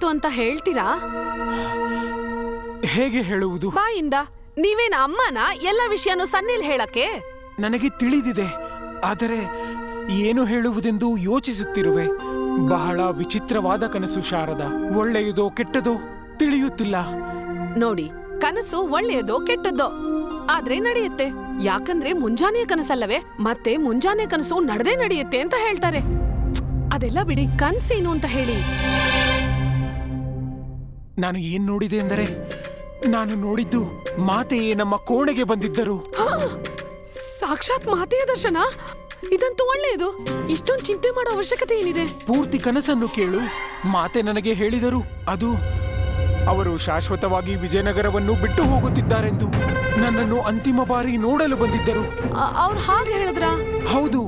ಏನಾಯ್ತು ಅಂತ ಹೇಳ್ತೀರಾ? ಹೇಗೆ ಹೇಳುವುದು? ಬಾಯಿಂದ ನೀವೇನ ಅಮ್ಮನ? ಎಲ್ಲ ವಿಷಯನು ಸನ್ನಿಲ್ ಹೇಳಕ್ಕೆ? ನನಗೆ ತಿಳಿದಿದೆ. ಆದರೆ ಏನು ಹೇಳುವುದೆಂದು ಯೋಚಿಸುತ್ತಿರುವೆ. ಬಹಳ ವಿಚಿತ್ರವಾದ ಕನಸು ಶಾರದ. ಒಳ್ಳೆಯದೋ ಕೆಟ್ಟದೋ ತಿಳಿಯುತ್ತಿಲ್ಲ. ನೋಡಿ ಕನಸು ಒಳ್ಳೆಯದೋ ಕೆಟ್ಟದ್ದೋ. ಆದ್ರೆ ನಡೆಯುತ್ತೆ. ಯಾಕಂದ್ರೆ ಮುಂಜಾನೆ ಕನಸಲ್ಲವೇ? ಮತ್ತೆ ಮುಂಜಾನೆ ಕನಸು ನಡೆದೇ ನಡೆಯುತ್ತೆ ಅಂತ ಹೇಳ್ತಾರೆ. ಅದೆಲ್ಲ ಬಿಡಿ ಕನ್ಸೇನು ಅಂತ ಹೇಳಿ. ನಾನು ಏನ್ ನೋಡಿದೆ ಎಂದರೆ ನಾನು ನೋಡಿದ್ದು ಮಾತೆಯೇ ನಮ್ಮ ಕೋಣೆಗೆ ಬಂದಿದ್ದರು. ಸಾಕ್ಷಾತ್ ಮಾತೆಯ ದರ್ಶನ? ಇದಂತೂ ಒಳ್ಳೆಯದು. ಇಷ್ಟೊಂದು ಚಿಂತೆ ಮಾಡೋ ಅವಶ್ಯಕತೆ ಏನಿದೆ? ಪೂರ್ತಿ ಕನಸನ್ನು ಕೇಳು. ಮಾತೆ ನನಗೆ ಹೇಳಿದರು ಅದು ಅವರು ಶಾಶ್ವತವಾಗಿ ವಿಜಯನಗರವನ್ನು ಬಿಟ್ಟು ಹೋಗುತ್ತಿದ್ದಾರೆಂದು. ನನ್ನನ್ನು ಅಂತಿಮ ಬಾರಿ ನೋಡಲು ಬಂದಿದ್ದರು. ಅವ್ರು ಹಾಗೆ ಹೇಳಿದ್ರ? ಹೌದು.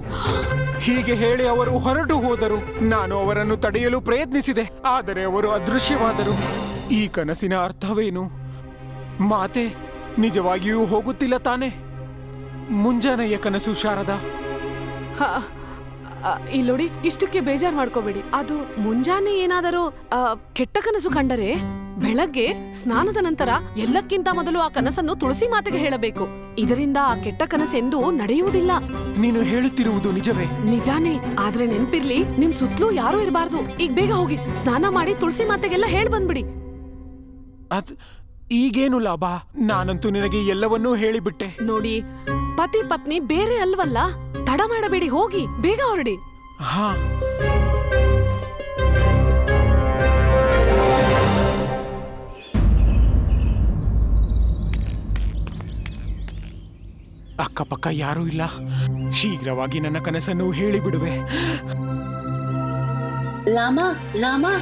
ಹೀಗೆ ಹೇಳಿ ಅವರು ಹೊರಟು ಹೋದರು. ನಾನು ಅವರನ್ನು ತಡೆಯಲು ಪ್ರಯತ್ನಿಸಿದೆ ಆದರೆ ಅವರು ಅದೃಶ್ಯವಾದರು. ಈ ಕನಸಿನ ಅರ್ಥವೇನು? ಮಾತೆ ನಿಜವಾಗಿಯೂ ಹೋಗುತ್ತಿಲ್ಲ ತಾನೆ? ಮುಂಜಾನೆಯ ಕನಸು ಶಾರದಾ? ಇಲ್ಲೋಡಿ ಇಷ್ಟಕ್ಕೆ ಬೇಜಾರ್ ಮಾಡ್ಕೋಬೇಡಿ. ಅದು ಮುಂಜಾನೆ ಏನಾದರೂ ಆ, ಕೆಟ್ಟ ಕನಸು ಕಂಡರೆ ಬೆಳಗ್ಗೆ ಸ್ನಾನದ ನಂತರ ಎಲ್ಲಕ್ಕಿಂತ ಮೊದಲು ಆ ಕನಸನ್ನು ತುಳಸಿ ಮಾತೆಗೆ ಹೇಳಬೇಕು. ಇದರಿಂದ ಆ ಕೆಟ್ಟ ಕನಸೆಂದು ನಡೆಯುವುದಿಲ್ಲ. ನೀನು ಹೇಳುತ್ತಿರುವುದು ನಿಜವೇ? ನಿಜಾನೇ. ಆದ್ರೆ ನೆನ್ಪಿರ್ಲಿ ನಿಮ್ ಸುತ್ತಲೂ ಯಾರೂ ಇರಬಾರ್ದು. ಈಗ ಬೇಗ ಹೋಗಿ ಸ್ನಾನ ಮಾಡಿ ತುಳಸಿ ಮಾತೆಗೆಲ್ಲ ಹೇಳಿ ಬಂದ್ಬಿಡಿ ಅದ್ ಈಗೇನು ಲಾಭ? ನಾನಂತೂ ನಿನಗೆ ಎಲ್ಲವನ್ನೂ ಹೇಳಿಬಿಟ್ಟೆ. ನೋಡಿ ಪತಿ ಪತ್ನಿ ಬೇರೆ ಅಲ್ವಲ್ಲ? ತಡ ಮಾಡಬೇಡಿ ಹೋಗಿ ಬೇಗ ಹೊರಡಿ. ಹಾ. ಅಕ್ಕಪಕ್ಕ ಯಾರೂ ಇಲ್ಲ. ಶೀಘ್ರವಾಗಿ ನನ್ನ ಕನಸನ್ನು ಹೇಳಿಬಿಡುವೆ. Lama llama.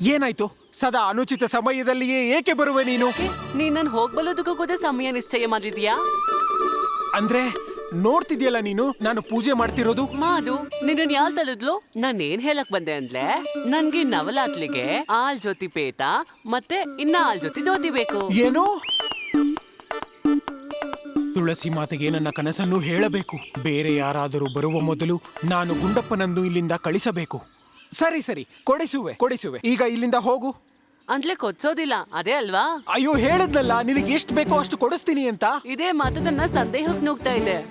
ಏನಾಯ್ತು? ಸದಾ ಅನುಚಿತ ಸಮಯದಲ್ಲಿಯೇ ಏಕೆ ಬರುವೆ ನೀನು? ನೀ ನನ್ನ ಹೋಗ್ಬಲ್ಲದಕ್ಕೂ ಕೂಡ ಸಮಯ ನಿಶ್ಚಯ ಮಾಡಿದ್ಯಾ? ಅಂದ್ರೆ ನೋಡ್ತಿದ್ಯಲ್ಲ ನೀನು? ನಾನು ಪೂಜೆ ಮಾಡ್ತಿರೋದು? ಮಾದು ನಿನ್ನ ಯಾಲ್ ತಲದ್ಲು? ನಾನ್ ಏನ್ ಹೇಳಕ್ ಬಂದೆ ಅಂದ್ಲೆ ನನ್ಗೆ ನವಲಾತ್ಲಿಗೆ ಆಲ್ ಜೊತಿ ಪೇತ ಮತ್ತೆ ಇನ್ನ ಆಲ್ ಜೊತಿ ದೋತಿ ಬೇಕು. ಏನು? ತುಳಸಿ ಮಾತೆಗೆ ನನ್ನ ಕನಸನ್ನು ಹೇಳಬೇಕು. ಬೇರೆ ಯಾರಾದರೂ ಬರುವ ಮೊದಲು ನಾನು ಗುಂಡಪ್ಪನನ್ನು ಇಲ್ಲಿಂದ ಕಳಿಸಬೇಕು. ಸರಿ ಸರಿ ಕೊಡಿಸುವೆ ಕೊಡಿಸುವೆ. ಈಗ ಇಲ್ಲಿಂದ ಹೋಗು. ಅಂದ್ಲೆ ಕೊಚ್ಚೋದಿಲ್ಲ ಅದೇ ಅಲ್ವಾ? ಅಯ್ಯೋ ಹೇಳಿದ್ನಲ್ಲ ನಿನಗೆ ಎಷ್ಟು ಬೇಕೋ ಅಷ್ಟು ಕೊಡಿಸ್ತೀನಿ ಅಂತ? ಇದೇ ಮಾತನ್ನ ನನ್ನ ಸಂದೇಹಕ್ಕೆ ನುಗ್ತಾ ಇದೆ.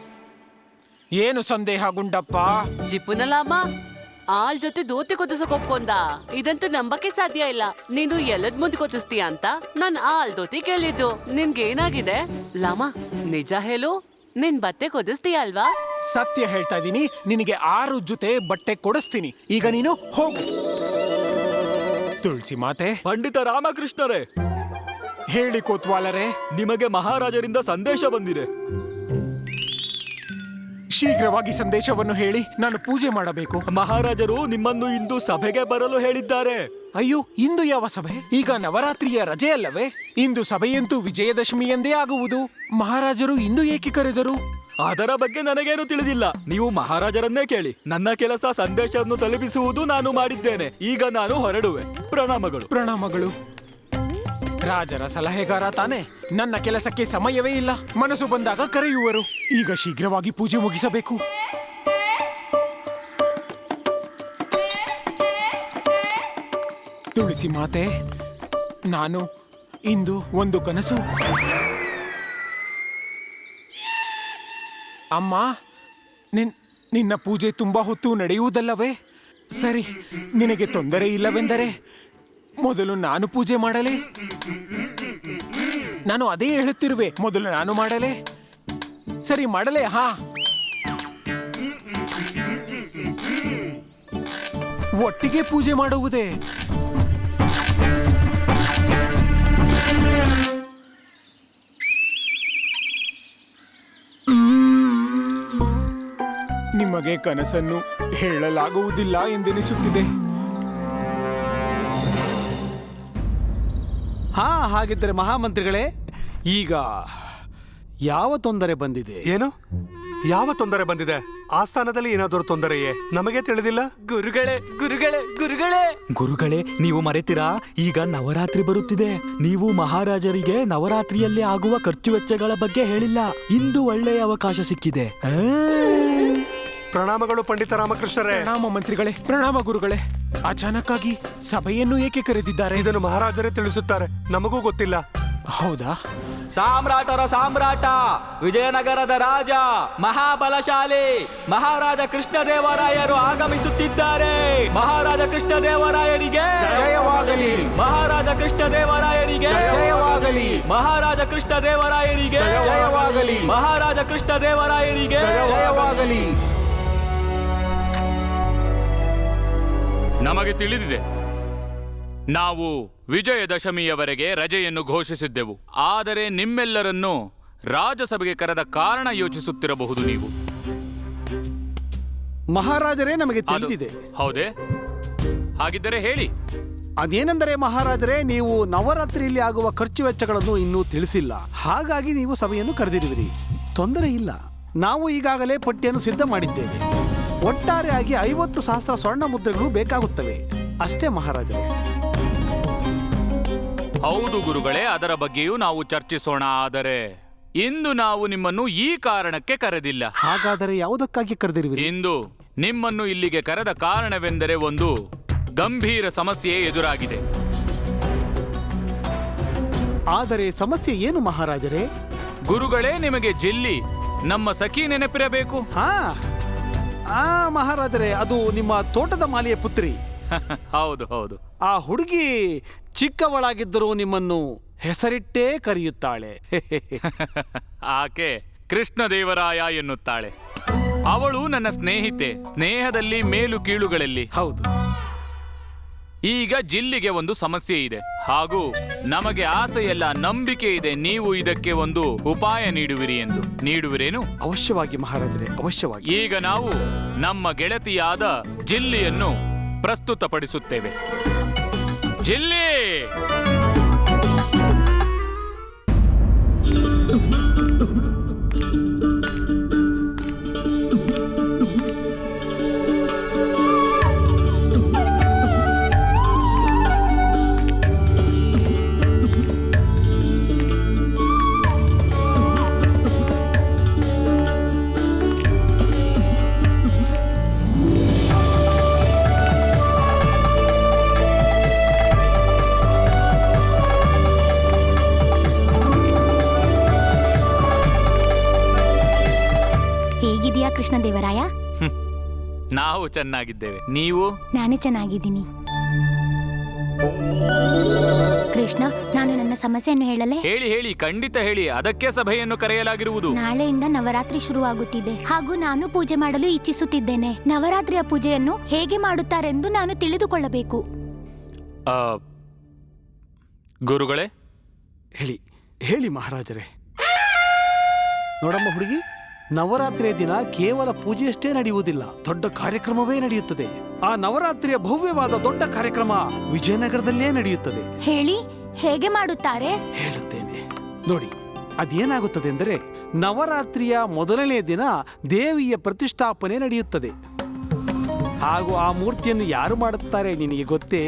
ಏನು ಸಂದೇಹ ಗುಂಡಪ್ಪ? ಜಿಪ್ಪುನ ಲಾಮ ಆಲ್ ಜೊತೆ ದೋತಿ ಕೊತ್ತಿಸಕ್ ಒಪ್ಕೊಂಡ. ಇದಂತೂ ನಂಬಕ್ಕೆ ಸಾಧ್ಯ ಇಲ್ಲ. ನೀನು ಎಲ್ಲದ್ ಮುಂದೆ ಕೊತ್ತಿಸ್ತೀಯ ಅಂತ ನಾನು ಆಲ್ ದೋತಿ ಕೇಳಿದ್ದು. ನಿನ್ಗೆ ಏನಾಗಿದೆ ಲಾಮ ನಿಜ ಹೇಳು. ನಿನ್ ಬಟ್ಟೆ ಕೊದಿಸ್ತೀಯ ಅಲ್ವಾ? ಸತ್ಯ ಹೇಳ್ತಾ ಇದ್ದೀನಿ ನಿನಗೆ ಆರು ಜೊತೆ ಬಟ್ಟೆ ಕೊಡಿಸ್ತೀನಿ. ಈಗ ನೀನು ಹೋಗು. ತುಳಸಿ ಮಾತೆ. ಪಂಡಿತ ರಾಮಕೃಷ್ಣರೇ. ಹೇಳಿ ಕೋತ್ವಾಲರೇ. ನಿಮಗೆ ಮಹಾರಾಜರಿಂದ ಸಂದೇಶ ಬಂದಿದೆ. ಶೀಘ್ರವಾಗಿ ಸಂದೇಶವನ್ನು ಹೇಳಿ ನಾನು ಪೂಜೆ ಮಾಡಬೇಕು. ಮಹಾರಾಜರು ನಿಮ್ಮನ್ನು ಇಂದು ಸಭೆಗೆ ಬರಲು ಹೇಳಿದ್ದಾರೆ. ಅಯ್ಯೋ ಇಂದು ಯಾವ ಸಭೆ? ಈಗ ನವರಾತ್ರಿಯ ರಜೆ ಅಲ್ಲವೇ? ಇಂದು ಸಭೆಯಂತೂ ವಿಜಯದಶಮಿ ಎಂದೇ ಆಗುವುದು. ಮಹಾರಾಜರು ಇಂದು ಏಕೆ ಕರೆದರು? ಅದರ ಬಗ್ಗೆ ನನಗೇನು ತಿಳಿದಿಲ್ಲ. ನೀವು ಮಹಾರಾಜರನ್ನೇ ಕೇಳಿ. ನನ್ನ ಕೆಲಸ ಸಂದೇಶವನ್ನು ತಲುಪಿಸುವುದು ನಾನು ಮಾಡಿದ್ದೇನೆ. ಈಗ ನಾನು ಹೊರಡುವೆ. ಪ್ರಣಾಮಗಳು. ಪ್ರಣಾಮಗಳು. ರಾಜರ ಸಲಹೆಗಾರ ತಾನೆ. ನನ್ನ ಕೆಲಸಕ್ಕೆ ಸಮಯವೇ ಇಲ್ಲ. ಮನಸ್ಸು ಬಂದಾಗ ಕರೆಯುವರು. ಈಗ ಶೀಘ್ರವಾಗಿ ಪೂಜೆ ಮುಗಿಸಬೇಕು. ತುಳಸಿ ಮಾತೆ, ನಾನು ಇಂದು ಒಂದು ಕನಸು. ಅಮ್ಮ, ನಿನ್, ನಿನ್ನ ಪೂಜೆ ತುಂಬಾ ಹೊತ್ತು ನಡೆಯುವುದಲ್ಲವೇ? ಸರಿ, ನಿನಗೆ ತೊಂದರೆ ಇಲ್ಲವೆಂದರೆ ಮೊದಲು ನಾನು ಪೂಜೆ ಮಾಡಲೇ? ನಾನು ಅದೇ ಹೇಳುತ್ತಿರುವೆ, ಮೊದಲು ನಾನು ಮಾಡಲೇ? ಸರಿ, ಮಾಡಲೇ, ಹಾ. ಒಟ್ಟಿಗೆ ಪೂಜೆ ಮಾಡುವುದೇ? ನಿಮಗೆ ಕನಸನ್ನು ಹೇಳಲಾಗುವುದಿಲ್ಲ ಎಂದೆನಿಸುತ್ತಿದೆ. ಹಾ ಹಾಗಿದ್ದರೆ ಮಹಾಮಂತ್ರಿಗಳೇ ಈಗ ಯಾವ ತೊಂದರೆ ಬಂದಿದೆ? ಏನು? ಯಾವ ತೊಂದರೆ ಬಂದಿದೆ? ಆಸ್ಥಾನದಲ್ಲಿ ಏನಾದರೂ ತೊಂದರೆಯೇ? ನಮಗೆ ತಿಳಿದಿಲ್ಲ? ಗುರುಗಳೇ ಗುರುಗಳೇ ಗುರುಗಳೇ! ಗುರುಗಳೇ ನೀವು ಮರೆತಿರಾ? ಈಗ ನವರಾತ್ರಿ ಬರುತ್ತಿದೆ. ನೀವು ಮಹಾರಾಜರಿಗೆ ನವರಾತ್ರಿಯಲ್ಲಿ ಆಗುವ ಖರ್ಚು ವೆಚ್ಚಗಳ ಬಗ್ಗೆ ಹೇಳಿಲ್ಲ. ಇಂದು ಒಳ್ಳೆಯ ಅವಕಾಶ ಸಿಕ್ಕಿದೆ. ಆ? ಪ್ರಣಾಮಗಳು ಪಂಡಿತ ರಾಮಕೃಷ್ಣರೇ. ಪ್ರಣಾಮ ಮಂತ್ರಿಗಳೇ ಪ್ರಣಾಮ ಗುರುಗಳೇ. ಅಚಾನಕ್ಕಾಗಿ ಸಭೆಯನ್ನು ಏಕೆ ಕರೆದಿದ್ದಾರೆ? ಇದನ್ನು ಮಹಾರಾಜರೇ ತಿಳಿಸುತ್ತಾರೆ. ನಮಗೂ ಗೊತ್ತಿಲ್ಲ. ಹೌದಾ? ಸಾಮ್ರಾಟರ ಸಾಮ್ರಾಟ ವಿಜಯನಗರದ ರಾಜ ಮಹಾಬಲಶಾಲಿ ಮಹಾರಾಜ ಕೃಷ್ಣದೇವರಾಯರು ಆಗಮಿಸುತ್ತಿದ್ದಾರೆ. ಮಹಾರಾಜ ಕೃಷ್ಣದೇವರಾಯರಿಗೆ ಜಯವಾಗಲಿ. ಮಹಾರಾಜ ಕೃಷ್ಣದೇವರಾಯರಿಗೆ ಜಯವಾಗಲಿ. ಮಹಾರಾಜ ಕೃಷ್ಣದೇವರಾಯರಿಗೆ ಜಯವಾಗಲಿ. ಮಹಾರಾಜ ಕೃಷ್ಣದೇವರಾಯರಿಗೆ ಜಯವಾಗಲಿ. ನಮಗೆ ತಿಳಿದಿದೆ. ನಾವು ವಿಜಯದಶಮಿಯವರೆಗೆ ರಜೆಯನ್ನು ಘೋಷಿಸಿದ್ದೆವು. ಆದರೆ ನಿಮ್ಮೆಲ್ಲರನ್ನು ರಾಜಸಭೆಗೆ ಕರೆದ ಕಾರಣ ಯೋಚಿಸುತ್ತಿರಬಹುದು ನೀವು. ಮಹಾರಾಜರೇ ನಮಗೆ ಅದು- ತಿಳಿದಿದೆ. ಹೌದೇ? ಹಾಗಿದ್ದರೆ ಹೇಳಿ. ಅದೇನೆಂದರೆ ಮಹಾರಾಜರೇ ನೀವು ನವರಾತ್ರಿಯಲ್ಲಿ ಆಗುವ ಖರ್ಚು ವೆಚ್ಚಗಳನ್ನು ಇನ್ನೂ ತಿಳಿಸಿಲ್ಲ. ಹಾಗಾಗಿ ನೀವು ಸಭೆಯನ್ನು ಕರೆದಿರುವಿರಿ. ತೊಂದರೆ ಇಲ್ಲ. ನಾವು ಈಗಾಗಲೇ ಪಟ್ಟಿಯನ್ನು ಸಿದ್ಧ ಮಾಡಿದ್ದೇವೆ. ಒಟ್ಟಾರೆಯಾಗಿ ಐವತ್ತು ಸಹಸ್ರ ಸ್ವರ್ಣ ಮುದ್ರೆಗಳು ಬೇಕಾಗುತ್ತವೆ. ಅಷ್ಟೇ ಮಹಾರಾಜರೇ. ಹೌದು ಗುರುಗಳೇ ಅದರ ಬಗ್ಗೆಯೂ ನಾವು ಚರ್ಚಿಸೋಣ ಆದರೆ ಇಂದು ನಾವು ನಿಮ್ಮನ್ನು ಈ ಕಾರಣಕ್ಕೆ ಕರೆದಿಲ್ಲ. ಹಾಗಾದರೆ ಯಾವುದಕ್ಕಾಗಿ ಕರೆದಿರುವಿರಿ? ಇಂದು ನಿಮ್ಮನ್ನು ಇಲ್ಲಿಗೆ ಕರೆದ ಕಾರಣವೆಂದರೆ ಒಂದು ಗಂಭೀರ ಸಮಸ್ಯೆ ಎದುರಾಗಿದೆ. ಆದರೆ ಸಮಸ್ಯೆ ಏನು ಮಹಾರಾಜರೇ? ಗುರುಗಳೇ ನಿಮಗೆ ಜಿಲ್ಲಿ ನಮ್ಮ ಸಖಿ ನೆನಪಿರಬೇಕು? ಹಾ. ಆ ಮಹಾರಾಜರೇ ಅದು ನಿಮ್ಮ ತೋಟದ ಮಾಲಿಯ ಪುತ್ರಿ. ಹೌದು ಹೌದು. ಆ ಹುಡುಗಿ ಚಿಕ್ಕವಳಾಗಿದ್ದರೂ ನಿಮ್ಮನ್ನು ಹೆಸರಿಟ್ಟೇ ಕರೆಯುತ್ತಾಳೆ. ಆಕೆ ಕೃಷ್ಣದೇವರಾಯ ಎನ್ನುತ್ತಾಳೆ. ಅವಳು ನನ್ನ ಸ್ನೇಹಿತೆ ಸ್ನೇಹದಲ್ಲಿ ಮೇಲು ಕೀಳುಗಳಲ್ಲಿ. ಹೌದು. ಈಗ ಜಿಲ್ಲಿಗೆ ಒಂದು ಸಮಸ್ಯೆ ಇದೆ. ಹಾಗೂ ನಮಗೆ ಆಸೆಯಲ್ಲ ನಂಬಿಕೆ ಇದೆ. ನೀವು ಇದಕ್ಕೆ ಒಂದು ಉಪಾಯ ನೀಡುವಿರಿ ಎಂದು. ನೀಡುವಿರೇನು? ಅವಶ್ಯವಾಗಿ ಮಹಾರಾಜರೇ ಅವಶ್ಯವಾಗಿ. ಈಗ ನಾವು ನಮ್ಮ ಗೆಳತಿಯಾದ ಜಿಲ್ಲಿಯನ್ನು ಪ್ರಸ್ತುತಪಡಿಸುತ್ತೇವೆ. ಜಿಲ್ಲಿ! ನಾವು ಚೆನ್ನಾಗಿದ್ದೇವೆ. ನೀವು? ನಾನೇ ಚೆನ್ನಾಗಿದ್ದೀನಿ. ಕೃಷ್ಣ ನಾನು ನನ್ನ ಸಮಸ್ಯೆಯನ್ನು ಹೇಳಲೇ? ಹೇಳಿ ಹೇಳಿ ಖಂಡಿತ ಹೇಳಿ. ಅದಕ್ಕೆ ಸಭೆಯನ್ನು ಕರೆಯಲಾಗಿರುವುದು. ನಾಳೆಯಿಂದ ನವರಾತ್ರಿ ಶುರುವಾಗುತ್ತಿದೆ. ಹಾಗೂ ನಾನು ಪೂಜೆ ಮಾಡಲು ಇಚ್ಛಿಸುತ್ತಿದ್ದೇನೆ. ನವರಾತ್ರಿಯ ಪೂಜೆಯನ್ನು ಹೇಗೆ ಮಾಡುತ್ತಾರೆಂದು ನಾನು ತಿಳಿದುಕೊಳ್ಳಬೇಕು. ಆ, ಗುರುಗಳೇ ಹೇಳಿ. ಹೇಳಿ ಮಹಾರಾಜರೇ. ನೋಡಮ್ಮ ಹುಡುಗಿ ನವರಾತ್ರಿಯ ದಿನ ಕೇವಲ ಪೂಜೆಯಷ್ಟೇ ನಡೆಯುವುದಿಲ್ಲ ದೊಡ್ಡ ಕಾರ್ಯಕ್ರಮವೇ ನಡೆಯುತ್ತದೆ. ಆ ನವರಾತ್ರಿಯ ಭವ್ಯವಾದ ದೊಡ್ಡ ಕಾರ್ಯಕ್ರಮ ವಿಜಯನಗರದಲ್ಲೇ ನಡೆಯುತ್ತದೆ. ಹೇಳಿ ಹೇಗೆ ಮಾಡುತ್ತಾರೆ? ಹೇಳುತ್ತೇನೆ. ನೋಡಿ ಅದೇನಾಗುತ್ತದೆ ಎಂದರೆ ನವರಾತ್ರಿಯ ಮೊದಲನೇ ದಿನ ದೇವಿಯ ಪ್ರತಿಷ್ಠಾಪನೆ ನಡೆಯುತ್ತದೆ. ಹಾಗೂ ಆ ಮೂರ್ತಿಯನ್ನು ಯಾರು ಮಾಡುತ್ತಾರೆ ನಿನಗೆ ಗೊತ್ತೇ?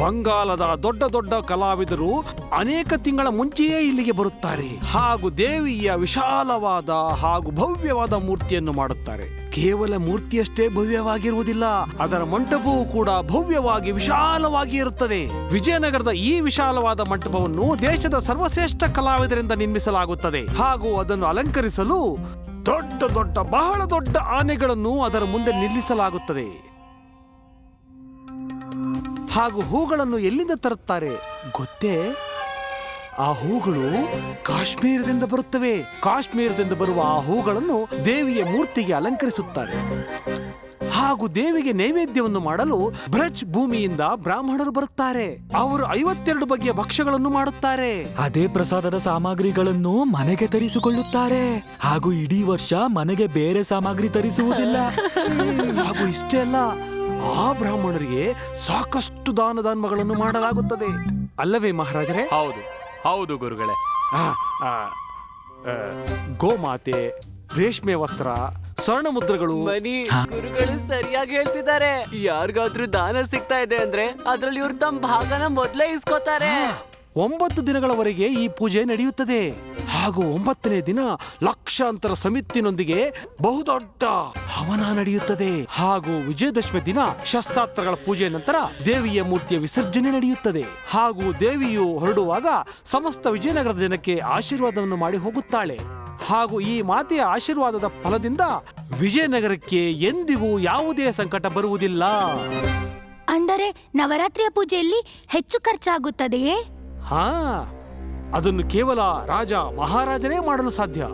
ಬಂಗಾಲದ ದೊಡ್ಡ ದೊಡ್ಡ ಕಲಾವಿದರು ಅನೇಕ ತಿಂಗಳ ಮುಂಚೆಯೇ ಇಲ್ಲಿಗೆ ಬರುತ್ತಾರೆ ಹಾಗೂ ದೇವಿಯ ವಿಶಾಲವಾದ ಹಾಗೂ ಭವ್ಯವಾದ ಮೂರ್ತಿಯನ್ನು ಮಾಡುತ್ತಾರೆ. ಕೇವಲ ಮೂರ್ತಿಯಷ್ಟೇ ಭವ್ಯವಾಗಿರುವುದಿಲ್ಲ, ಅದರ ಮಂಟಪವೂ ಕೂಡ ಭವ್ಯವಾಗಿ ವಿಶಾಲವಾಗಿ ಇರುತ್ತದೆ. ವಿಜಯನಗರದ ಈ ವಿಶಾಲವಾದ ಮಂಟಪವನ್ನು ದೇಶದ ಸರ್ವಶ್ರೇಷ್ಠ ಕಲಾವಿದರಿಂದ ನಿರ್ಮಿಸಲಾಗುತ್ತದೆ ಹಾಗೂ ಅದನ್ನು ಅಲಂಕರಿಸಲು ದೊಡ್ಡ ದೊಡ್ಡ ಬಹಳ ದೊಡ್ಡ ಆನೆಗಳನ್ನು ಅದರ ಮುಂದೆ ನಿಲ್ಲಿಸಲಾಗುತ್ತದೆ. ಹಾಗೂ ಹೂಗಳನ್ನು ಎಲ್ಲಿಂದ ತರುತ್ತಾರೆ ಗೊತ್ತೇ? ಆ ಹೂಗಳು ಕಾಶ್ಮೀರದಿಂದ ಬರುತ್ತವೆ. ಕಾಶ್ಮೀರದಿಂದ ಬರುವ ಆ ಹೂಗಳನ್ನು ದೇವಿಯ ಮೂರ್ತಿಗೆ ಅಲಂಕರಿಸುತ್ತಾರೆ. ಹಾಗೂ ದೇವಿಗೆ ನೈವೇದ್ಯವನ್ನು ಮಾಡಲು ಬ್ರಜ್ ಭೂಮಿಯಿಂದ ಬ್ರಾಹ್ಮಣರು ಬರುತ್ತಾರೆ. ಅವರು ಐವತ್ತೆರಡು ಬಗೆಯ ಭಕ್ಷ್ಯಗಳನ್ನು ಮಾಡುತ್ತಾರೆ. ಅದೇ ಪ್ರಸಾದದ ಸಾಮಗ್ರಿಗಳನ್ನು ಮನೆಗೆ ತರಿಸಿಕೊಳ್ಳುತ್ತಾರೆ. ಹಾಗೂ ಇಡೀ ವರ್ಷ ಮನೆಗೆ ಬೇರೆ ಸಾಮಗ್ರಿ ತರಿಸುವುದಿಲ್ಲ. ಹಾಗೂ ಇಷ್ಟೇ ಅಲ್ಲ ಆ ಬ್ರಾಹ್ಮಣರಿಗೆ ಸಾಕಷ್ಟು ದಾನ ಧರ್ಮಗಳನ್ನು ಮಾಡಲಾಗುತ್ತದೆ. ಅಲ್ಲವೇ ಮಹಾರಾಜರೇ? ಹೌದು ಹೌದು ಗುರುಗಳೇ. ಆ, ಆ, ಆ, ಗೋಮಾತೆ ರೇಷ್ಮೆ ವಸ್ತ್ರ ಸ್ವರ್ಣ ಮುದ್ರಗಳು. ಮನಿ ಗುರುಗಳು ಸರಿಯಾಗಿ ಹೇಳ್ತಿದ್ದಾರೆ. ಯಾರಿಗಾದ್ರೂ ದಾನ ಸಿಗ್ತಾ ಇದೆ ಅಂದ್ರೆ ಅದ್ರಲ್ಲಿ ಇವ್ರು ತಮ್ಮ ಭಾಗನ ಮೊದ್ಲೇ ಇಸ್ಕೋತಾರೆ. ಒಂಬತ್ತು ದಿನಗಳವರೆಗೆ ಈ ಪೂಜೆ ನಡೆಯುತ್ತದೆ. ಹಾಗೂ ಒಂಬತ್ತನೇ ದಿನ ಲಕ್ಷಾಂತರ ಸಮಿತಿನೊಂದಿಗೆ ಬಹುದೊಡ್ಡ ಹವನ ನಡೆಯುತ್ತದೆ. ಹಾಗೂ ವಿಜಯದಶಮಿ ದಿನ ಶಸ್ತ್ರಾಸ್ತ್ರಗಳ ಪೂಜೆ ನಂತರ ದೇವಿಯ ಮೂರ್ತಿಯ ವಿಸರ್ಜನೆ ನಡೆಯುತ್ತದೆ. ಹಾಗೂ ದೇವಿಯು ಹೊರಡುವಾಗ ಸಮಸ್ತ ವಿಜಯನಗರದ ಜನಕ್ಕೆ ಆಶೀರ್ವಾದವನ್ನು ಮಾಡಿ ಹೋಗುತ್ತಾಳೆ. ಹಾಗೂ ಈ ಮಾತೆಯ ಆಶೀರ್ವಾದದ ಫಲದಿಂದ ವಿಜಯನಗರಕ್ಕೆ ಎಂದಿಗೂ ಯಾವುದೇ ಸಂಕಟ ಬರುವುದಿಲ್ಲ. ಅಂದರೆ ನವರಾತ್ರಿಯ ಪೂಜೆಯಲ್ಲಿ ಹೆಚ್ಚು ಖರ್ಚಾಗುತ್ತದೆಯೇ? ಹಾ ಅದನ್ನು ಕೇವಲ ರಾಜ ಮಹಾರಾಜನೇ ಮಾಡಲು ಸಾಧ್ಯ.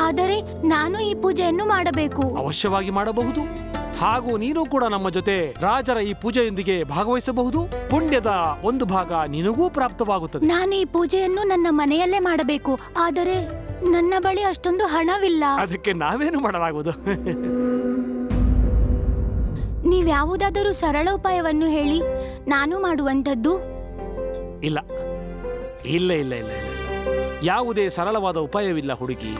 ಆದರೆ ನಾನು ಈ ಪೂಜೆಯನ್ನು ಮಾಡಬೇಕು. ಅವಶ್ಯವಾಗಿ ಮಾಡಬಹುದು. ಹಾಗೂ ನೀನು ಕೂಡ ನಮ್ಮ ಜೊತೆ ರಾಜರ ಈ ಪೂಜೆಯೊಂದಿಗೆ ಭಾಗವಹಿಸಬಹುದು. ಪುಣ್ಯದ ಒಂದು ಭಾಗ ನಿನಗೂ ಪ್ರಾಪ್ತವಾಗುತ್ತದೆ. ನಾನು ಈ ಪೂಜೆಯನ್ನು ನನ್ನ ಮನೆಯಲ್ಲೇ ಮಾಡಬೇಕು. ಆದರೆ ನನ್ನ ಬಳಿ ಅಷ್ಟೊಂದು ಹಣವಿಲ್ಲ. ಅದಕ್ಕೆ ನಾವೇನು ಮಾಡಲಾಗುವುದು? ನೀವ್ಯಾವುದಾದರೂ ಸರಳ ಉಪಾಯವನ್ನು ಹೇಳಿ. ನಾನು ಮಾಡುವಂಥದ್ದು ಇಲ್ಲ. ಇಲ್ಲ ಇಲ್ಲ ಇಲ್ಲ ಇಲ್ಲ ಯಾವುದೇ ಸರಳವಾದ ಉಪಾಯವಿಲ್ಲ ಹುಡುಗಿ.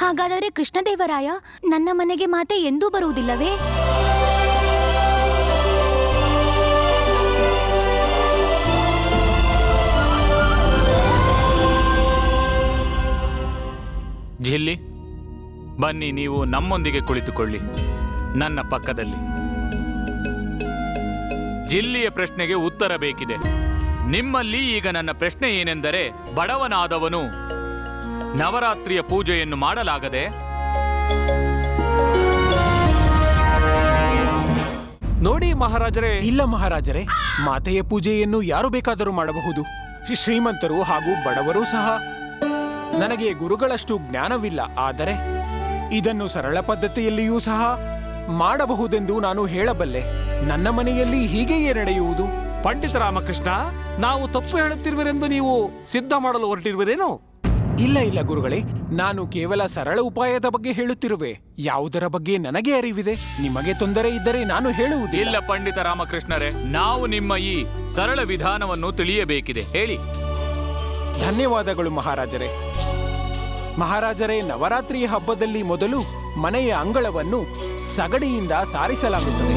ಹಾಗಾದರೆ ಕೃಷ್ಣದೇವರಾಯ ನನ್ನ ಮನೆಗೆ ಮಾತೆ ಎಂದೂ ಬರುವುದಿಲ್ಲವೇ? ಝಿಲ್ಲಿ ಬನ್ನಿ ನೀವು ನಮ್ಮೊಂದಿಗೆ ಕುಳಿತುಕೊಳ್ಳಿ. ನನ್ನ ಪಕ್ಕದಲ್ಲಿ. ಜಿಲ್ಲಿಯ ಪ್ರಶ್ನೆಗೆ ಉತ್ತರ ಬೇಕಿದೆ. ನಿಮ್ಮಲ್ಲಿ ಈಗ ನನ್ನ ಪ್ರಶ್ನೆ ಏನೆಂದರೆ, ಬಡವನಾದವನು ನವರಾತ್ರಿಯ ಪೂಜೆಯನ್ನು ಮಾಡಲಾಗದೆ ನೋಡಿ ಮಹಾರಾಜರೇ. ಇಲ್ಲ ಮಹಾರಾಜರೇ, ಮಾತೆಯ ಪೂಜೆಯನ್ನು ಯಾರು ಬೇಕಾದರೂ ಮಾಡಬಹುದು. ಶ್ರೀ- ಶ್ರೀಮಂತರು ಹಾಗೂ ಬಡವರು ಸಹ. ನನಗೆ ಗುರುಗಳಷ್ಟು ಜ್ಞಾನವಿಲ್ಲ, ಆದರೆ ಇದನ್ನು ಸರಳ ಪದ್ಧತಿಯಲ್ಲಿಯೂ ಸಹ ಮಾಡಬಹುದೆಂದು ನಾನು ಹೇಳಬಲ್ಲೆ. ನನ್ನ ಮನೆಯಲ್ಲಿ ಹೀಗೆಯೇ ನಡೆಯುವುದು. ಪಂಡಿತ ರಾಮಕೃಷ್ಣ ನಾವು ತಪ್ಪು ಹೇಳುತ್ತಿರುವರೆಂದು ನೀವು ಸಿದ್ಧ ಮಾಡಲು ಹೊರಟಿರುವರೇನು? ಇಲ್ಲ ಇಲ್ಲ ಗುರುಗಳೇ ನಾನು ಕೇವಲ ಸರಳ ಉಪಾಯದ ಬಗ್ಗೆ ಹೇಳುತ್ತಿರುವೆ. ಯಾವುದರ ಬಗ್ಗೆ ನನಗೆ ಅರಿವಿದೆ? ನಿಮಗೆ ತೊಂದರೆ ಇದ್ದರೆ ನಾನು ಹೇಳುವುದಿಲ್ಲ. ಇಲ್ಲ ಪಂಡಿತ ರಾಮಕೃಷ್ಣರೇ ನಾವು ನಿಮ್ಮ ಈ ಸರಳ ವಿಧಾನವನ್ನು ತಿಳಿಯಬೇಕಿದೆ. ಹೇಳಿ. ಧನ್ಯವಾದಗಳು ಮಹಾರಾಜರೇ. ಮಹಾರಾಜರೇ ನವರಾತ್ರಿ ಹಬ್ಬದಲ್ಲಿ ಮೊದಲು ಮನೆಯ ಅಂಗಳವನ್ನು ಸಗಡಿಯಿಂದ ಸಾರಿಸಲಾಗುತ್ತದೆ.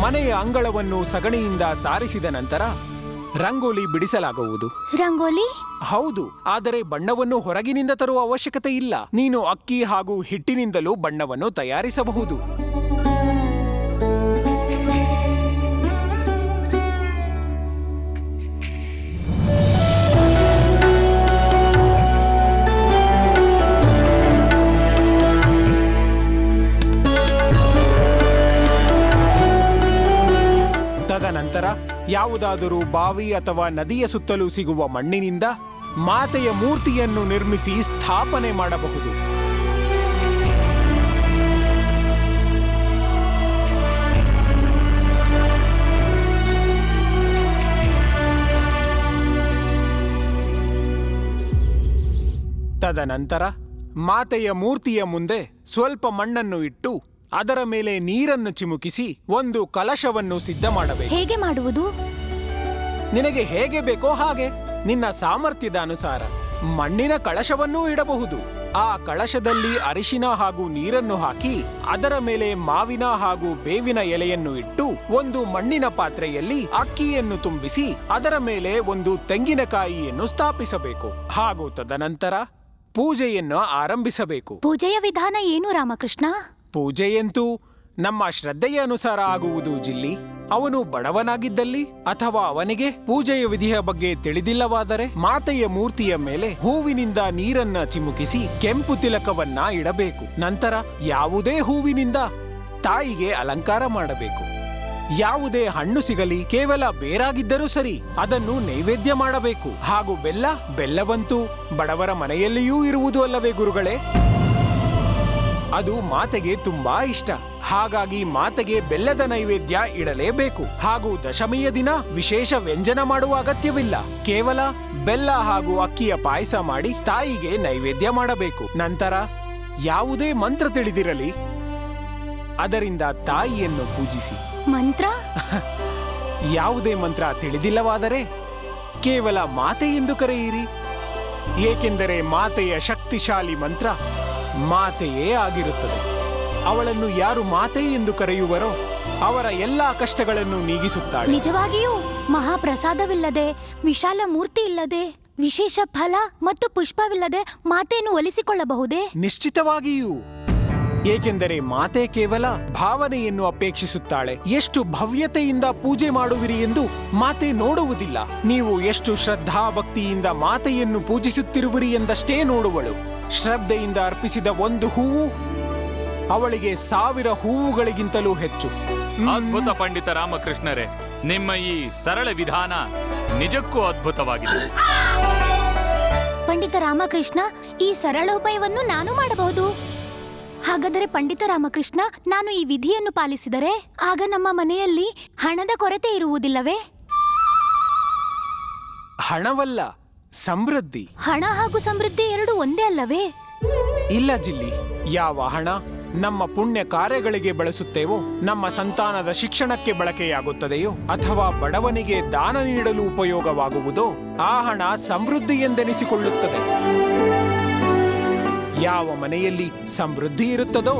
ಮನೆಯ ಅಂಗಳವನ್ನು ಸಗಣಿಯಿಂದ ಸಾರಿಸಿದ ನಂತರ ರಂಗೋಲಿ ಬಿಡಿಸಲಾಗುವುದು. ರಂಗೋಲಿ? ಹೌದು ಆದರೆ ಬಣ್ಣವನ್ನು ಹೊರಗಿನಿಂದ ತರುವ ಅವಶ್ಯಕತೆ ಇಲ್ಲ. ನೀನು ಅಕ್ಕಿ ಹಾಗೂ ಹಿಟ್ಟಿನಿಂದಲೂ ಬಣ್ಣವನ್ನು ತಯಾರಿಸಬಹುದು. ತದನಂತರ ಯಾವುದಾದರೂ ಬಾವಿ ಅಥವಾ ನದಿಯ ಸುತ್ತಲೂ ಸಿಗುವ ಮಣ್ಣಿನಿಂದ ಮಾತೆಯ ಮೂರ್ತಿಯನ್ನು ನಿರ್ಮಿಸಿ ಸ್ಥಾಪನೆ ಮಾಡಬಹುದು. ತದನಂತರ ಮಾತೆಯ ಮೂರ್ತಿಯ ಮುಂದೆ ಸ್ವಲ್ಪ ಮಣ್ಣನ್ನು ಇಟ್ಟು ಅದರ ಮೇಲೆ ನೀರನ್ನು ಚಿಮುಕಿಸಿ ಒಂದು ಕಲಶವನ್ನು ಸಿದ್ಧ ಮಾಡಬೇಕು. ಹೇಗೆ ಮಾಡುವುದು? ನಿನಗೆ ಹೇಗೆ ಬೇಕೋ ಹಾಗೆ ನಿನ್ನ ಸಾಮರ್ಥ್ಯದ ಅನುಸಾರ ಮಣ್ಣಿನ ಕಳಶವನ್ನೂ ಇಡಬಹುದು. ಆ ಕಳಶದಲ್ಲಿ ಅರಿಶಿನ ಹಾಗೂ ನೀರನ್ನು ಹಾಕಿ ಅದರ ಮೇಲೆ ಮಾವಿನ ಹಾಗೂ ಬೇವಿನ ಎಲೆಯನ್ನು ಇಟ್ಟು ಒಂದು ಮಣ್ಣಿನ ಪಾತ್ರೆಯಲ್ಲಿ ಅಕ್ಕಿಯನ್ನು ತುಂಬಿಸಿ ಅದರ ಮೇಲೆ ಒಂದು ತೆಂಗಿನಕಾಯಿಯನ್ನು ಸ್ಥಾಪಿಸಬೇಕು. ಹಾಗೂ ತದನಂತರ ಪೂಜೆಯನ್ನು ಆರಂಭಿಸಬೇಕು. ಪೂಜೆಯ ವಿಧಾನ ಏನು ರಾಮಕೃಷ್ಣ? ಪೂಜೆಯಂತೂ ನಮ್ಮ ಶ್ರದ್ಧೆಯ ಅನುಸಾರ ಆಗುವುದು ಜಿಲ್ಲಿ. ಅವನು ಬಡವನಾಗಿದ್ದಲ್ಲಿ ಅಥವಾ ಅವನಿಗೆ ಪೂಜೆಯ ವಿಧಿಯ ಬಗ್ಗೆ ತಿಳಿದಿಲ್ಲವಾದರೆ ಮಾತೆಯ ಮೂರ್ತಿಯ ಮೇಲೆ ಹೂವಿನಿಂದ ನೀರನ್ನ ಚಿಮುಕಿಸಿ ಕೆಂಪು ತಿಲಕವನ್ನ ಇಡಬೇಕು. ನಂತರ ಯಾವುದೇ ಹೂವಿನಿಂದ ತಾಯಿಗೆ ಅಲಂಕಾರ ಮಾಡಬೇಕು. ಯಾವುದೇ ಹಣ್ಣು ಸಿಗಲಿ, ಕೇವಲ ಬೇರಾಗಿದ್ದರೂ ಸರಿ ಅದನ್ನು ನೈವೇದ್ಯ ಮಾಡಬೇಕು. ಹಾಗೂ ಬೆಲ್ಲ, ಬೆಲ್ಲವಂತೂ ಬಡವರ ಮನೆಯಲ್ಲಿಯೂ ಇರುವುದು ಅಲ್ಲವೇ ಗುರುಗಳೇ? ಅದು ಮಾತೆಗೆ ತುಂಬಾ ಇಷ್ಟ. ಹಾಗಾಗಿ ಮಾತೆಗೆ ಬೆಲ್ಲದ ನೈವೇದ್ಯ ಇಡಲೇಬೇಕು. ಹಾಗೂ ದಶಮಿಯ ದಿನ ವಿಶೇಷ ವ್ಯಂಜನ ಮಾಡುವ ಅಗತ್ಯವಿಲ್ಲ. ಕೇವಲ ಬೆಲ್ಲ ಹಾಗೂ ಅಕ್ಕಿಯ ಪಾಯಸ ಮಾಡಿ ತಾಯಿಗೆ ನೈವೇದ್ಯ ಮಾಡಬೇಕು. ನಂತರ ಯಾವುದೇ ಮಂತ್ರ ತಿಳಿದಿರಲಿ. ಅದರಿಂದ ತಾಯಿಯನ್ನು ಪೂಜಿಸಿ. ಮಂತ್ರ? ಯಾವುದೇ ಮಂತ್ರ ತಿಳಿದಿಲ್ಲವಾದರೆ ಕೇವಲ ಮಾತೆ ಎಂದು ಕರೆಯಿರಿ. ಏಕೆಂದರೆ ಮಾತೆಯ ಶಕ್ತಿಶಾಲಿ ಮಂತ್ರ ಮಾತೆಯೇ ಆಗಿರುತ್ತದೆ. ಅವಳನ್ನು ಯಾರು ಮಾತೆ ಎಂದು ಕರೆಯುವರೋ ಅವರ ಎಲ್ಲಾ ಕಷ್ಟಗಳನ್ನು ನೀಗಿಸುತ್ತಾಳೆ. ನಿಜವಾಗಿಯೂ ಮಹಾಪ್ರಸಾದವಿಲ್ಲದೆ ವಿಶಾಲ ಮೂರ್ತಿ ಇಲ್ಲದೆ ವಿಶೇಷ ಫಲ ಮತ್ತು ಪುಷ್ಪವಿಲ್ಲದೆ ಮಾತೆಯನ್ನು ಒಲಿಸಿಕೊಳ್ಳಬಹುದೇ? ನಿಶ್ಚಿತವಾಗಿಯೂ. ಏಕೆಂದರೆ ಮಾತೆ ಕೇವಲ ಭಾವನೆಯನ್ನು ಅಪೇಕ್ಷಿಸುತ್ತಾಳೆ. ಎಷ್ಟು ಭವ್ಯತೆಯಿಂದ ಪೂಜೆ ಮಾಡುವಿರಿ ಎಂದು ಮಾತೆ ನೋಡುವುದಿಲ್ಲ. ನೀವು ಎಷ್ಟು ಶ್ರದ್ಧಾ ಭಕ್ತಿಯಿಂದ ಮಾತೆಯನ್ನು ಪೂಜಿಸುತ್ತಿರುವಿರಿ ಎಂದಷ್ಟೇ ನೋಡುವಳು. ಶ್ರದ್ಧೆಯಿಂದ ಅರ್ಪಿಸಿದ ಒಂದು ಹೂವು ಅವಳಿಗೆ ಸಾವಿರ ಹೂವುಗಳಿಗಿಂತಲೂ ಹೆಚ್ಚು. ಅದ್ಭುತ ಪಂಡಿತ ರಾಮಕೃಷ್ಣರೇ ನಿಮ್ಮ ಈ ಸರಳ ವಿಧಾನ ನಿಜಕ್ಕೂ ಅದ್ಭುತವಾಗಿದೆ. ಪಂಡಿತ ರಾಮಕೃಷ್ಣ ಈ ಸರಳ ಉಪಾಯವನ್ನು ನಾನು ಮಾಡಬಹುದು. ಹಾಗಾದರೆ ಪಂಡಿತ ರಾಮಕೃಷ್ಣ ನಾನು ಈ ವಿಧಿಯನ್ನು ಪಾಲಿಸಿದರೆ ಆಗ ನಮ್ಮ ಮನೆಯಲ್ಲಿ ಹಣದ ಕೊರತೆ ಇರುವುದಿಲ್ಲವೇ? ಹಣವಲ್ಲ ಸಮೃದ್ಧಿ. ಹಣ ಹಾಗೂ ಸಮೃದ್ಧಿ ಎರಡು ಒಂದೇ ಅಲ್ಲವೇ? ಇಲ್ಲ ಜಿಲ್ಲಿ. ಯಾವ ಹಣ ನಮ್ಮ ಪುಣ್ಯ ಕಾರ್ಯಗಳಿಗೆ ಬಳಸುತ್ತೇವೋ ನಮ್ಮ ಸಂತಾನದ ಶಿಕ್ಷಣಕ್ಕೆ ಬಳಕೆಯಾಗುತ್ತದೆಯೋ ಅಥವಾ ಬಡವನಿಗೆ ದಾನ ನೀಡಲು ಉಪಯೋಗವಾಗುವುದೋ ಆ ಹಣ ಸಮೃದ್ಧಿ ಎಂದೆನಿಸಿಕೊಳ್ಳುತ್ತದೆ. ಯಾವ ಮನೆಯಲ್ಲಿ ಸಮೃದ್ಧಿ ಇರುತ್ತದೋ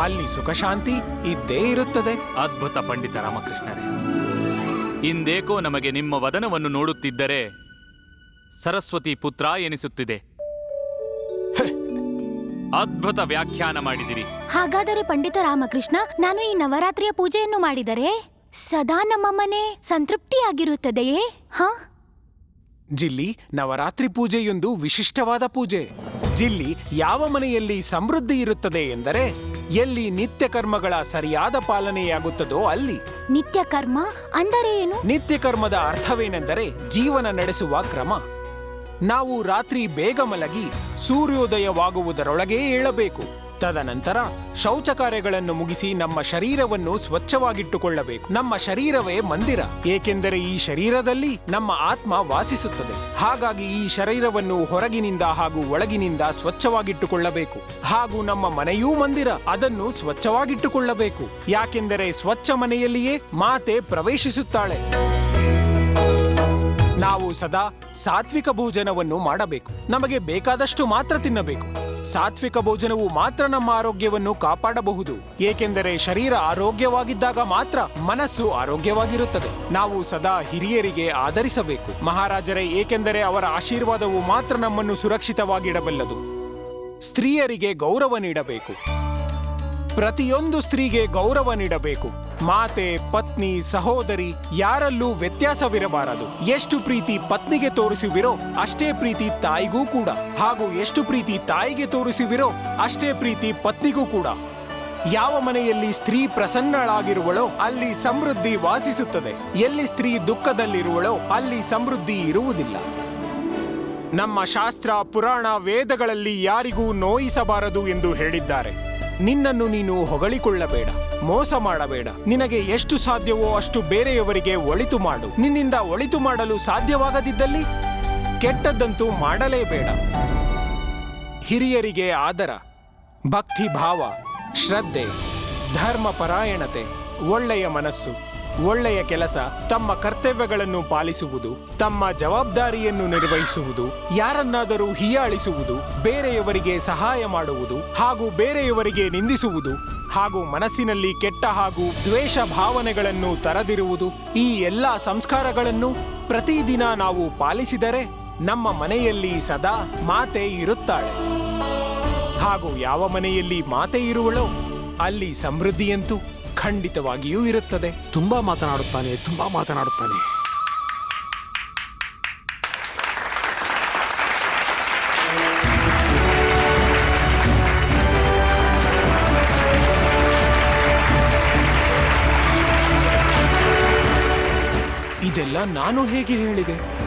ಅಲ್ಲಿ ಸುಖಶಾಂತಿ ಇದ್ದೇ ಇರುತ್ತದೆ. ಅದ್ಭುತ ಪಂಡಿತ ರಾಮಕೃಷ್ಣರೇ ಇಂದೇಕೋ ನಮಗೆ ನಿಮ್ಮ ವದನವನ್ನು ನೋಡುತ್ತಿದ್ದರೆ ಸರಸ್ವತಿ ಪುತ್ರ ಎನಿಸುತ್ತಿದೆ. ಅದ್ಭುತ ವ್ಯಾಖ್ಯಾನ ಮಾಡಿದಿರಿ. ಹಾಗಾದರೆ ಪಂಡಿತ ರಾಮಕೃಷ್ಣ ನಾನು ಈ ನವರಾತ್ರಿಯ ಪೂಜೆಯನ್ನು ಮಾಡಿದರೆ ಸದಾ ನಮ್ಮ ಮನೆ ಸಂತೃಪ್ತಿಯಾಗಿರುತ್ತದೆಯೇ? ಹಾ? ಜಿಲ್ಲಿ ನವರಾತ್ರಿ ಪೂಜೆಯೊಂದು ವಿಶಿಷ್ಟವಾದ ಪೂಜೆ. ಜಿಲ್ಲಿ ಯಾವ ಮನೆಯಲ್ಲಿ ಸಮೃದ್ಧಿ ಇರುತ್ತದೆ ಎಂದರೆ ಎಲ್ಲಿ ನಿತ್ಯ ಕರ್ಮಗಳ ಸರಿಯಾದ ಪಾಲನೆಯಾಗುತ್ತದೋ ಅಲ್ಲಿ. ನಿತ್ಯ ಕರ್ಮ ಅಂದರೆ ಏನು? ನಿತ್ಯ ಕರ್ಮದ ಅರ್ಥವೇನೆಂದರೆ ಜೀವನ ನಡೆಸುವ ಕ್ರಮ. ನಾವು ರಾತ್ರಿ ಬೇಗ ಮಲಗಿ ಸೂರ್ಯೋದಯವಾಗುವುದರೊಳಗೇ ಏಳಬೇಕು. ತದನಂತರ ಶೌಚ ಕಾರ್ಯಗಳನ್ನು ಮುಗಿಸಿ ನಮ್ಮ ಶರೀರವನ್ನು ಸ್ವಚ್ಛವಾಗಿಟ್ಟುಕೊಳ್ಳಬೇಕು. ನಮ್ಮ ಶರೀರವೇ ಮಂದಿರ. ಏಕೆಂದರೆ ಈ ಶರೀರದಲ್ಲಿ ನಮ್ಮ ಆತ್ಮ ವಾಸಿಸುತ್ತದೆ. ಹಾಗಾಗಿ ಈ ಶರೀರವನ್ನು ಹೊರಗಿನಿಂದ ಹಾಗೂ ಒಳಗಿನಿಂದ ಸ್ವಚ್ಛವಾಗಿಟ್ಟುಕೊಳ್ಳಬೇಕು. ಹಾಗೂ ನಮ್ಮ ಮನೆಯೂ ಮಂದಿರ. ಅದನ್ನು ಸ್ವಚ್ಛವಾಗಿಟ್ಟುಕೊಳ್ಳಬೇಕು. ಯಾಕೆಂದರೆ ಸ್ವಚ್ಛ ಮನೆಯಲ್ಲಿಯೇ ಮಾತೆ ಪ್ರವೇಶಿಸುತ್ತಾಳೆ. ನಾವು ಸದಾ ಸಾತ್ವಿಕ ಭೋಜನವನ್ನು ಮಾಡಬೇಕು. ನಮಗೆ ಬೇಕಾದಷ್ಟು ಮಾತ್ರ ತಿನ್ನಬೇಕು. ಸಾತ್ವಿಕ ಭೋಜನವು ಮಾತ್ರ ನಮ್ಮ ಆರೋಗ್ಯವನ್ನು ಕಾಪಾಡಬಹುದು. ಏಕೆಂದರೆ ಶರೀರ ಆರೋಗ್ಯವಾಗಿದ್ದಾಗ ಮಾತ್ರ ಮನಸ್ಸು ಆರೋಗ್ಯವಾಗಿರುತ್ತದೆ. ನಾವು ಸದಾ ಹಿರಿಯರಿಗೆ ಆಧರಿಸಬೇಕು. ಮಹಾರಾಜರೇ, ಏಕೆಂದರೆ ಅವರ ಆಶೀರ್ವಾದವು ಮಾತ್ರ ನಮ್ಮನ್ನು ಸುರಕ್ಷಿತವಾಗಿಡಬಲ್ಲದು. ಸ್ತ್ರೀಯರಿಗೆ ಗೌರವ ನೀಡಬೇಕು. ಪ್ರತಿಯೊಂದು ಸ್ತ್ರೀಗೆ ಗೌರವ ನೀಡಬೇಕು. ಮಾತೆ, ಪತ್ನಿ, ಸಹೋದರಿ, ಯಾರಲ್ಲೂ ವ್ಯತ್ಯಾಸವಿರಬಾರದು. ಎಷ್ಟು ಪ್ರೀತಿ ಪತ್ನಿಗೆ ತೋರಿಸುವಿರೋ, ಅಷ್ಟೇ ಪ್ರೀತಿ ತಾಯಿಗೂ ಕೂಡ. ಹಾಗೂ ಎಷ್ಟು ಪ್ರೀತಿ ತಾಯಿಗೆ ತೋರಿಸುವಿರೋ, ಅಷ್ಟೇ ಪ್ರೀತಿ ಪತ್ನಿಗೂ ಕೂಡ. ಯಾವ ಮನೆಯಲ್ಲಿ ಸ್ತ್ರೀ ಪ್ರಸನ್ನಳಾಗಿರುವಳೋ, ಅಲ್ಲಿ ಸಮೃದ್ಧಿ ವಾಸಿಸುತ್ತದೆ. ಎಲ್ಲಿ ಸ್ತ್ರೀ ದುಃಖದಲ್ಲಿರುವಳೋ, ಅಲ್ಲಿ ಸಮೃದ್ಧಿ ಇರುವುದಿಲ್ಲ. ನಮ್ಮ ಶಾಸ್ತ್ರ, ಪುರಾಣ, ವೇದಗಳಲ್ಲಿ ಯಾರಿಗೂ ನೋಯಿಸಬಾರದು ಎಂದು ಹೇಳಿದ್ದಾರೆ. ನಿನ್ನನ್ನು ನೀನು ಹೊಗಳಿಕೊಳ್ಳಬೇಡ, ಮೋಸ ಮಾಡಬೇಡ. ನಿನಗೆ ಎಷ್ಟು ಸಾಧ್ಯವೋ ಅಷ್ಟು ಬೇರೆಯವರಿಗೆ ಒಳಿತು ಮಾಡು. ನಿನ್ನಿಂದ ಒಳಿತು ಮಾಡಲು ಸಾಧ್ಯವಾಗದಿದ್ದಲ್ಲಿ ಕೆಟ್ಟದ್ದಂತೂ ಮಾಡಲೇಬೇಡ. ಹಿರಿಯರಿಗೆ ಆದರ ಭಕ್ತಿ ಭಾವ ಶ್ರದ್ಧೆ ಧರ್ಮ ಪರಾಯಣತೆ ಒಳ್ಳೆಯ ಮನಸ್ಸು. ಒಳ್ಳೆಯ ಕೆಲಸ, ತಮ್ಮ ಕರ್ತವ್ಯಗಳನ್ನು ಪಾಲಿಸುವುದು, ತಮ್ಮ ಜವಾಬ್ದಾರಿಯನ್ನು ನಿರ್ವಹಿಸುವುದು, ಯಾರನ್ನಾದರೂ ಹೀಯಾಳಿಸುವುದು, ಬೇರೆಯವರಿಗೆ ಸಹಾಯ ಮಾಡುವುದು ಹಾಗೂ ಬೇರೆಯವರಿಗೆ ನಿಂದಿಸುವುದು ಹಾಗೂ ಮನಸ್ಸಿನಲ್ಲಿ ಕೆಟ್ಟ ಹಾಗೂ ದ್ವೇಷ ಭಾವನೆಗಳನ್ನು ತರದಿರುವುದು ಈ ಎಲ್ಲ ಸಂಸ್ಕಾರಗಳನ್ನು ಪ್ರತಿದಿನ ನಾವು ಪಾಲಿಸಿದರೆ ನಮ್ಮ ಮನೆಯಲ್ಲಿ ಸದಾ ಮಾತೆ ಇರುತ್ತಾಳೆ. ಹಾಗೂ ಯಾವ ಮನೆಯಲ್ಲಿ ಮಾತೆ ಇರುವಳೋ ಅಲ್ಲಿ ಸಮೃದ್ಧಿಯಂತೂ ಖಂಡಿತವಾಗಿಯೂ ಇರುತ್ತದೆ. ತುಂಬಾ ಮಾತನಾಡುತ್ತಾನೆ ತುಂಬಾ ಮಾತನಾಡುತ್ತಾನೆ. ಇದೆಲ್ಲ ನಾನು ಹೇಗೆ ಹೇಳಿದೆ?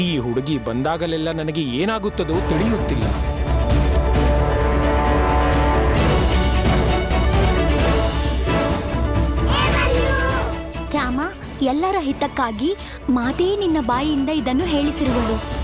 ಈ ಹುಡುಗಿ ಬಂದಾಗಲೆಲ್ಲ ನನಗೆ ಏನಾಗುತ್ತದೋ ತಿಳಿಯುತ್ತಿಲ್ಲ. ಎಲ್ಲರ ಹಿತಕ್ಕಾಗಿ ಮಾತೇ ನಿನ್ನ ಬಾಯಿಯಿಂದ ಇದನ್ನು ಹೇಳಿಸಿರುವಳು.